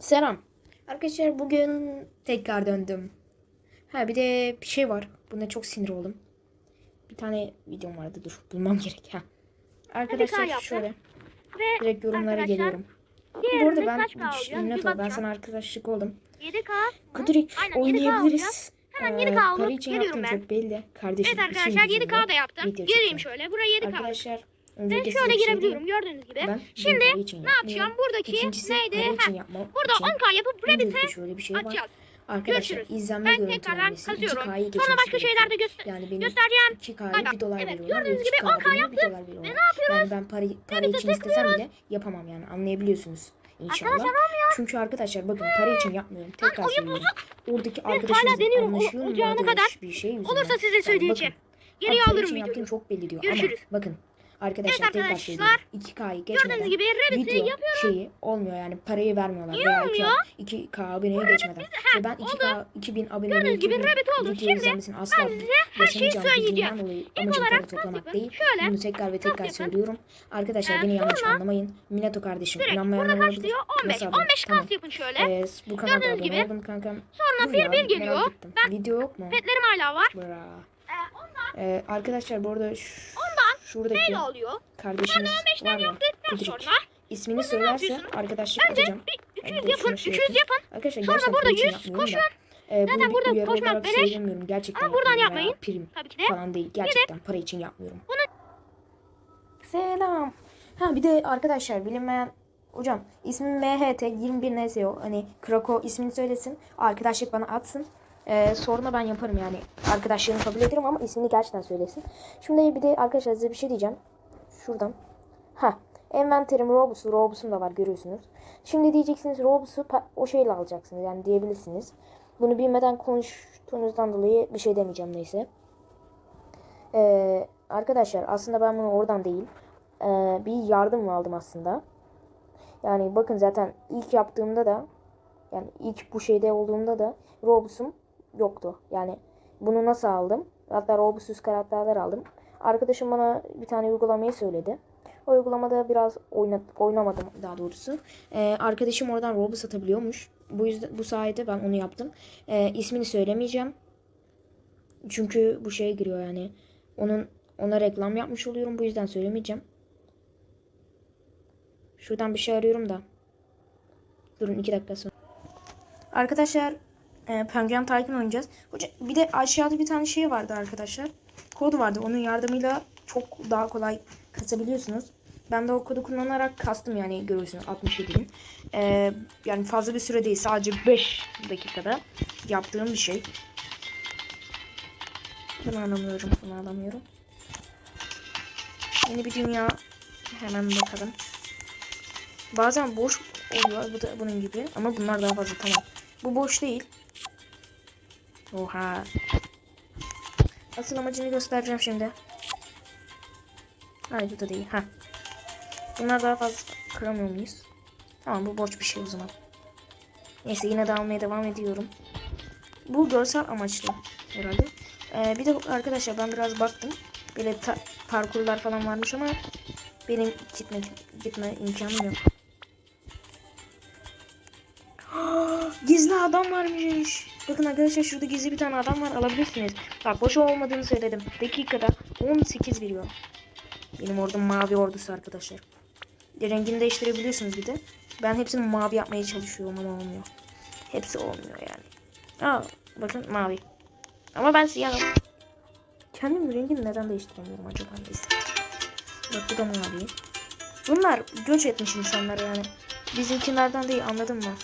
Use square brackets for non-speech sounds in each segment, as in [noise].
Selam. Arkadaşlar bugün tekrar döndüm. Ha bir de bir şey var. Buna çok sinir oldum. Bir tane videom vardı dur bulmam gerek ha. Arkadaşlar şöyle Ve direkt yorumlara geliyorum. Bu arada ben Bir ol. Ben sana arkadaşlık oldum. 7K. Kudurik Aynen, 7K oynayabiliriz. Hemen Ee, 7K para alıp için geliyorum ben. çok belli. Kardeşim Evet işin arkadaşlar gücünde 7K da yaptım. çekiyorum. şöyle. Buraya 7K aldım. Arkadaşlar Size şöyle girebiliyorum gördüğünüz gibi. Ben Şimdi ne yapacağım? Buradaki İkincisi neydi? için yapmam Burada için 10K yapıp öncelikle şöyle bir şey var. atacağız. Arkadaşlar Görüşürüz. izlenme Ben tekrardan kazıyorum. 2K'yı Sonra başka şeyler de göster Yani benim göstereceğim. 2K'ya Bakın, 1 dolar evet, veriyorlar. gördüğünüz ve gibi 2K 10K aboneye 1 yaptık. dolar veriyorlar. ne yapıyoruz? Yani ben para, para için istesem bile yapamam yani anlayabiliyorsunuz inşallah. Arkadaşlar. Çünkü arkadaşlar bakın para için yapmıyorum. Tekrar oyun söylüyorum. Oradaki ol- anlaşılmadığı olacağına kadar. bir şey. Olursa size söyleyeceğim. Geriye alırım yaptığım videoyu. çok belli diyor Görüşürüz. ama bakın arkadaşlar Evet tekrar söylüyorum. 2K'yı geçmeden gibi video yapıyorum. şeyi olmuyor yani parayı vermiyorlar. Niye Veya olmuyor? 2, 2K aboneye geçmeden. Ve ben 2K 2000 abone Gördüğünüz gibi 2000 Rabbit oldu. video Şimdi ben size her şeyi söyleyeceğim. dolayı İlk olarak toplamak değil. Şöyle, Bunu tekrar ve tekrar söylüyorum. Arkadaşlar Ee, beni yanlış anlamayın. Minato kardeşim inanmayanlar olabilir. diyor? 15. Nasıl abone? 15 Tamam. kas yapın şöyle. Ee, bu kanalda abone gibi. oldum kankam. Sonra bir bir geliyor. Video yok mu? petlerim hala var. Bra. Ee, Ee, arkadaşlar bu arada Ondan şuradaki neyle oluyor? kardeşimiz var Kudurik. sonra İsmini söylerse önce atacağım. bir Ben 300 de yapın. şunu şey 300 yapayım. yapın. Arkadaşlar Sonra gerçekten burada para için 100 yapmıyorum koşun. Ee, Zaten bunu burada uyarı koşmak beleş. Gerçekten Ama buradan yapmayın. Prim Tabii ki de. falan değil. Gerçekten para için yapmıyorum. Selam. Ha bir de arkadaşlar bilinmeyen hocam ismim MHT 21 neyse o hani Krako ismini söylesin. Arkadaşlık bana atsın. Ee, sonra ben yaparım yani. Arkadaşlığını kabul ederim ama ismini gerçekten söylesin. Şimdi bir de arkadaşlar size bir şey diyeceğim. Şuradan. Ha. Envanterim Robus'u. Robus'um da var görüyorsunuz. Şimdi diyeceksiniz Robus'u o şeyle alacaksınız. Yani diyebilirsiniz. Bunu bilmeden konuştuğunuzdan dolayı bir şey demeyeceğim neyse. Ee, arkadaşlar aslında ben bunu oradan değil. ee, bir yardım aldım aslında. Yani bakın zaten ilk yaptığımda da yani ilk bu şeyde olduğumda da Robus'um yoktu. Yani bunu nasıl aldım? Hatta Robus'uz karakterler aldım. Arkadaşım bana bir tane uygulamayı söyledi. O uygulamada biraz oyna, oynamadım daha doğrusu. Ee, arkadaşım oradan Robux atabiliyormuş. Bu yüzden bu sayede ben onu yaptım. Ee, ismini söylemeyeceğim. Çünkü bu şeye giriyor yani. Onun ona reklam yapmış oluyorum. Bu yüzden söylemeyeceğim. Şuradan bir şey arıyorum da. Durun iki dakika sonra. Arkadaşlar e, Penguin Tycoon oynayacağız. Hoca, bir de aşağıda bir tane şey vardı arkadaşlar. Kod vardı. Onun yardımıyla çok daha kolay kasabiliyorsunuz. Ben de o kodu kullanarak kastım yani görüyorsunuz 67 bin. E, yani fazla bir süre değil. Sadece 5 dakikada yaptığım bir şey. Bunu anlamıyorum. Bunu anlamıyorum. Yeni bir dünya. Hemen bakalım. Bazen boş oluyor. Bu da bunun gibi. Ama bunlar daha fazla tamam. Bu boş değil. Oha. Asıl amacını göstereceğim şimdi. Hayır bu da değil. Ha. Bunlar daha fazla kıramıyor muyuz? Tamam bu borç bir şey o zaman. Neyse yine de almaya devam ediyorum. Bu görsel amaçlı herhalde. Ee, bir de arkadaşlar ben biraz baktım. Böyle parkurlar falan varmış ama benim gitme gitme imkanım yok. [gasps] gizli adam varmış. Bakın arkadaşlar şurada gizli bir tane adam var alabilirsiniz. Bak boş olmadığını söyledim. Dakikada 18 veriyor. Benim orada mavi ordusu arkadaşlar. Rengini değiştirebiliyorsunuz bir de. Ben hepsini mavi yapmaya çalışıyorum ama olmuyor. Hepsi olmuyor yani. Aa bakın mavi. Ama ben siyahım. Kendim rengini neden değiştiremiyorum acaba. Bak bu da mavi. Bunlar göç etmiş insanlar yani. Bizimkilerden değil anladın mı?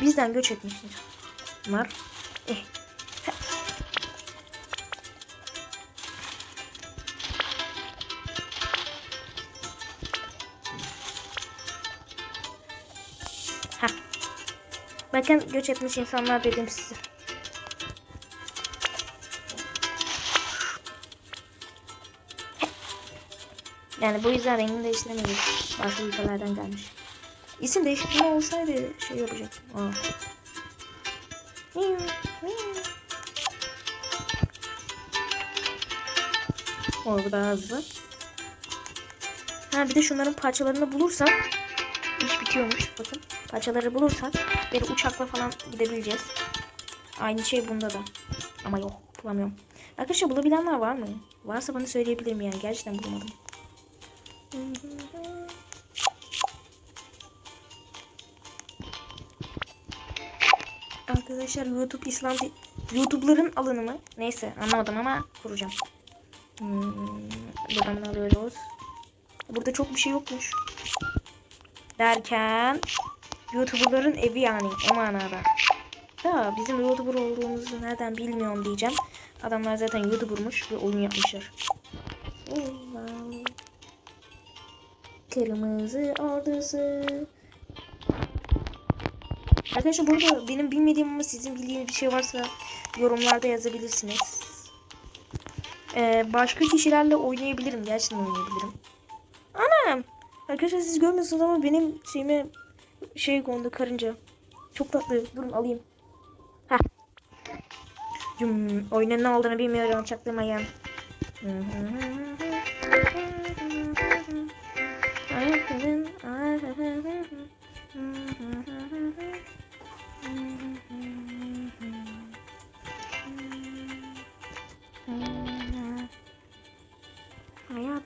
Bizden göç etmişler. Bunlar. Eh. Heh. Bakın göç etmiş insanlar dedim size. Yani bu yüzden rengini değiştiremeyiz. Başka ülkelerden gelmiş. İsim değiştirme olsaydı şey yapacaktım. Aa. O bu daha hızlı. Ha bir de şunların parçalarını bulursak iş bitiyormuş. Bakın parçaları bulursak böyle uçakla falan gidebileceğiz. Aynı şey bunda da. Ama yok bulamıyorum. Arkadaşlar bulabilenler var mı? Varsa bana söyleyebilirim yani. Gerçekten bulamadım. Arkadaşlar YouTube İslam YouTube'ların alanı mı? Neyse anlamadım ama kuracağım. Hmm, buradan alıyoruz. Burada çok bir şey yokmuş. Derken YouTuber'ların evi yani o manada. Ya bizim YouTuber olduğumuzu nereden bilmiyorum diyeceğim. Adamlar zaten YouTuber'muş ve oyun yapmışlar. Eyvah. Kırmızı ordusu. Arkadaşlar burada benim bilmediğim ama sizin bildiğiniz bir şey varsa yorumlarda yazabilirsiniz. Ee, başka kişilerle oynayabilirim. Gerçekten oynayabilirim. Anam. Arkadaşlar siz görmüyorsunuz ama benim şeyime şey kondu karınca. Çok tatlı. Durun alayım. Heh. Hmm, oyunun ne olduğunu bilmiyorum. Çaktırmayın.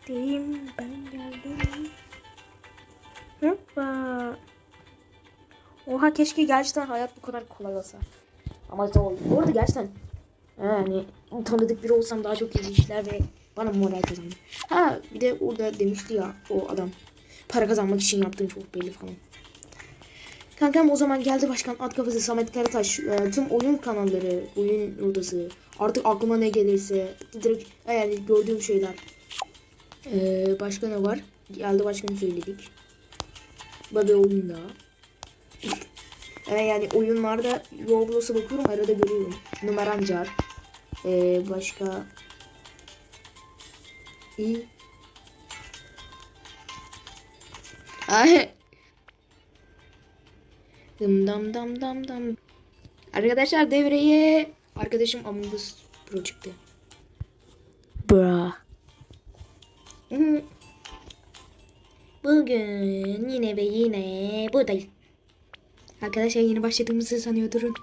Hayatım ben geldim. Hoppa. Oha keşke gerçekten hayat bu kadar kolay olsa. Ama zor. Bu arada gerçekten yani tanıdık biri olsam daha çok izleyiciler ve bana moral kazanır. Ha bir de orada demişti ya o adam. Para kazanmak için yaptığım çok belli falan. Kankam o zaman geldi başkan at kafası Samet Karataş e, tüm oyun kanalları oyun odası artık aklıma ne gelirse direkt yani gördüğüm şeyler ee, başka ne var geldi başkanı söyledik Babe oyunda [laughs] ee, yani oyunlarda Roblox'a bakıyorum arada görüyorum numaram car ee, başka iyi Ay. Dım dam dam dam dam. Arkadaşlar devreye arkadaşım Among Us Pro çıktı. Bra. Bugün yine ve yine buradayım. Arkadaşlar yeni başladığımızı sanıyor durun.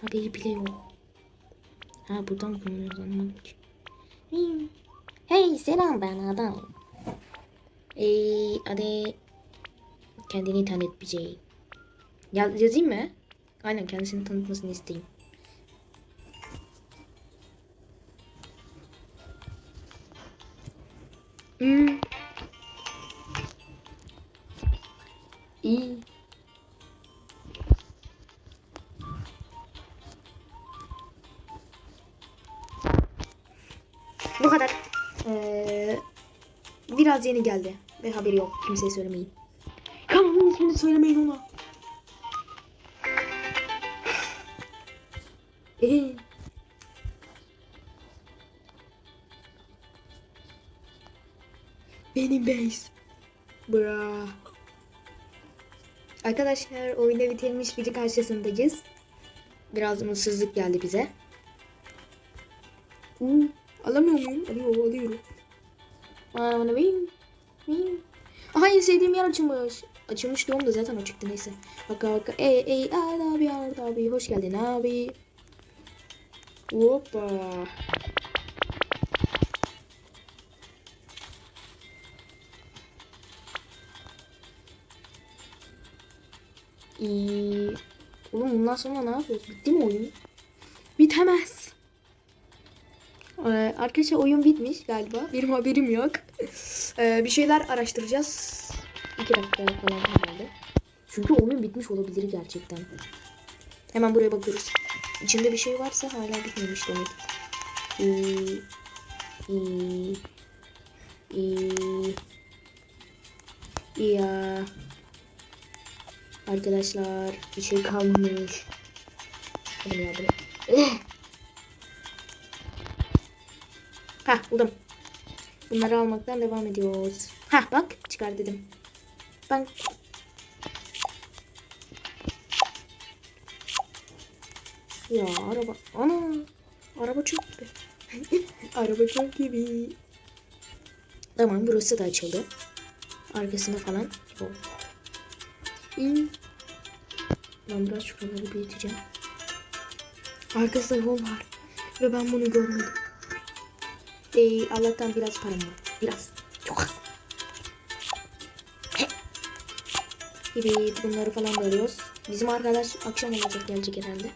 Haberi bile yok. Ha buradan kullanıyoruz anlamadım ki. Hmm. Hey selam ben adam. Ee, hadi kendini tanıt bize. Ya, yazayım mı? Aynen kendisini tanıtmasını isteyeyim. Hmm. İyi. Bu kadar. Ee, biraz yeni geldi. Ve haberi yok. Kimseye söylemeyin. Kanalın ismini söylemeyin ona. Ee, benim base. Bra. Arkadaşlar oyunu bitirmiş biri karşısındayız. Biraz mutsuzluk geldi bize. Uu, alamıyor muyum? Alıyor, alıyorum. Bana bana bing, bing. Aha en sevdiğim yer açılmış. Açılmış diyorum da zaten o çıktı neyse. Baka baka. Ey ey abi abi hoş geldin abi. Hoppa. İyi. Oğlum bundan sonra ne yapıyoruz? Bitti mi oyun? Bitemez. Ee, arkadaşlar oyun bitmiş galiba. Benim haberim yok. Ee, bir şeyler araştıracağız. İki dakika falan herhalde. Çünkü oyun bitmiş olabilir gerçekten. Hemen buraya bakıyoruz. İçinde bir şey varsa hala bitmemiş demek. İyi. İyi. İyi. İyi ya. Arkadaşlar bir şey kalmış. Hadi. [laughs] Hah buldum. Bunları almaktan devam ediyoruz. Hah bak çıkar dedim. Ben Ya araba. Ana. Araba çok gibi. [laughs] araba çok gibi. Tamam burası da açıldı. Arkasında falan. Oh. İn. Ben biraz şuraları büyüteceğim. Arkasında yol var. Ve ben bunu görmedim. Ee, Allah'tan biraz param var. Biraz. Çok az. Evet bunları falan da alıyoruz. Bizim arkadaş akşam olacak gelecek herhalde.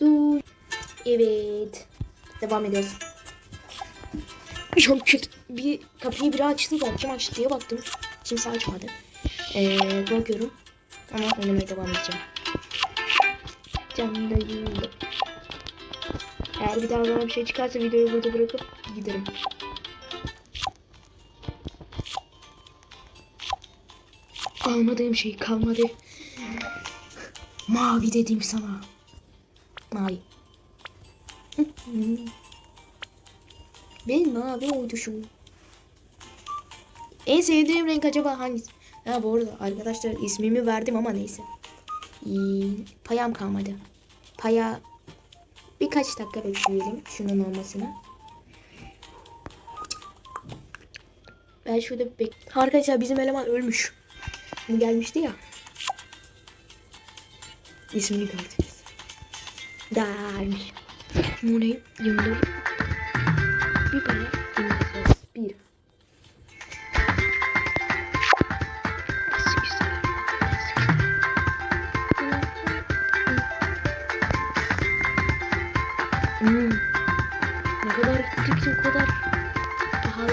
Dur. Evet. Devam ediyoruz. Çok kötü. Bir kapıyı biri açtı da kim açtı diye baktım. Kimse açmadı. Ee, bakıyorum. Ama oynamaya devam edeceğim. Camdayım. Eğer bir daha bana bir şey çıkarsa videoyu burada bırakıp giderim. Almadığım şey kalmadı. Mavi dedim sana. Mavi. Benim mavi oldu şu. En sevdiğim renk acaba hangisi? Ha bu arada arkadaşlar ismimi verdim ama neyse. Ee, payam kalmadı. Paya birkaç dakika bekleyelim şunun olmasını. Ben şurada bir bek... Arkadaşlar bizim eleman ölmüş. Hani gelmişti ya. İsmini gördünüz. Dermiş. Bu ne? 24. Bir para.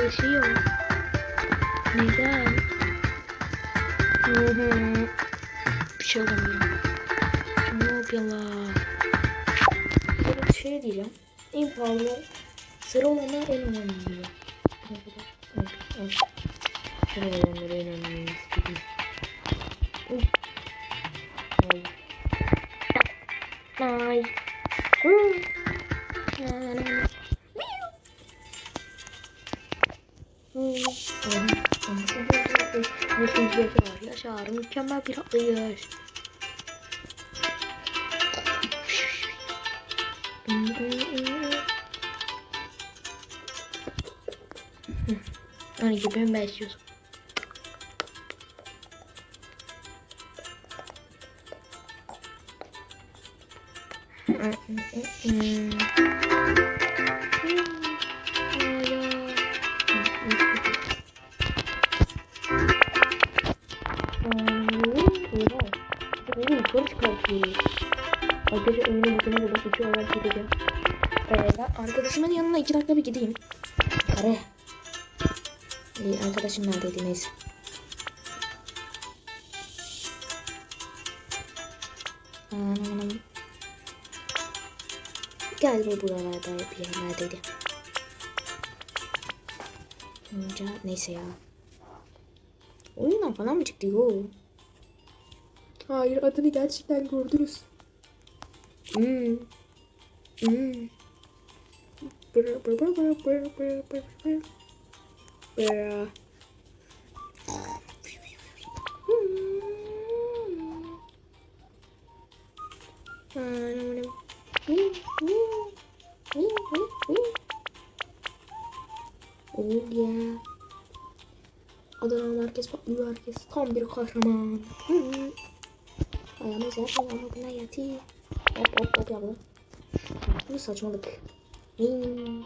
Hı hı. Bir şey alamıyorum. Ne yapıyorlar? Bir şey diyeceğim. En pahalı sıra olanlar en önemli diyor. Sıra olanlar en önemli Yaşar, yaşar, mükemmel bir atlayış. Hani gibi ben besliyorsun. Oyunu yukarı çıkartıyoruz. Arkadaşlar oyunu bugüne kadar uçuyor olarak gideceğim. Ee, ben arkadaşımın yanına iki dakika bir gideyim. Kare. Ee, arkadaşım neredeydi neyse. Anam anam. Galiba buralarda bir yerlerdeydi. Neyse ya. Oyundan falan mı çıktı? Yo. Hayır adını gerçekten gördünüz. Hmm. Hmm. Bra bra bra bra bra bra bra bra. Bra. Oh yeah. Adana herkes patlıyor herkes. Tam bir kahraman. Yer ayağımı buna yatıyor. Hop hop hop yavrum. Bu saçmalık. Hmm.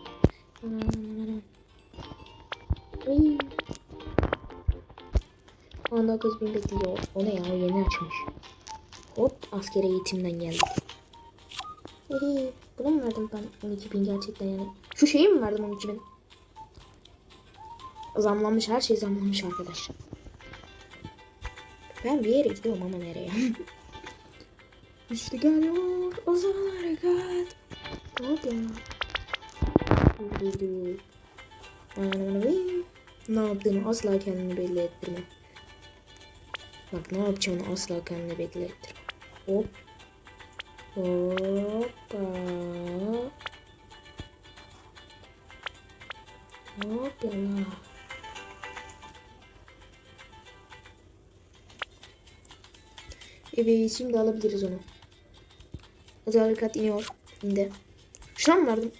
Hmm. 19 bin bekliyor. O ne ya? Yeni açmış. Hop asker eğitimden geldik. Hihi. Buna mı verdim ben 12 bin gerçekten yani? Şu şeyi mi verdim 12 bin? Zamlanmış her şey zamlanmış arkadaşlar. Ben bir yere gidiyorum ama nereye? [laughs] işte geliyor o zaman hareket. Dur dur. Ne yaptığını asla kendini belli ettirme. Bak ne yapacağını asla kendini belli ettirme. Hop. Hoppa. Hop yala. Evet şimdi alabiliriz onu. Özel kat iniyor. İndi. Şuna mı verdim?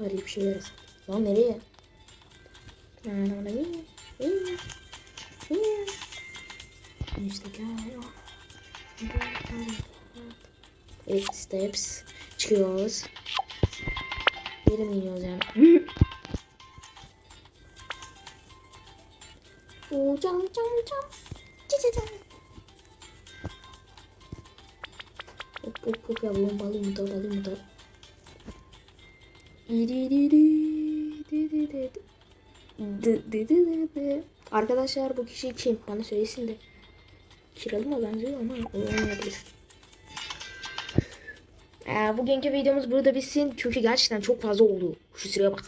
Bari bir şey veririz. Lan nereye? İşte. Evet steps. Çıkıyoruz. Geri mi iniyoruz yani? [laughs] Oo, cam cam cam. Cı di di di. Dı dı dı dı dı. Arkadaşlar bu kişi kim? Bana söylesin de. Kiralı mı benziyor ama olmayabilir. Ee, bugünkü videomuz burada bitsin. Çünkü gerçekten çok fazla oldu. Şu sıraya bak.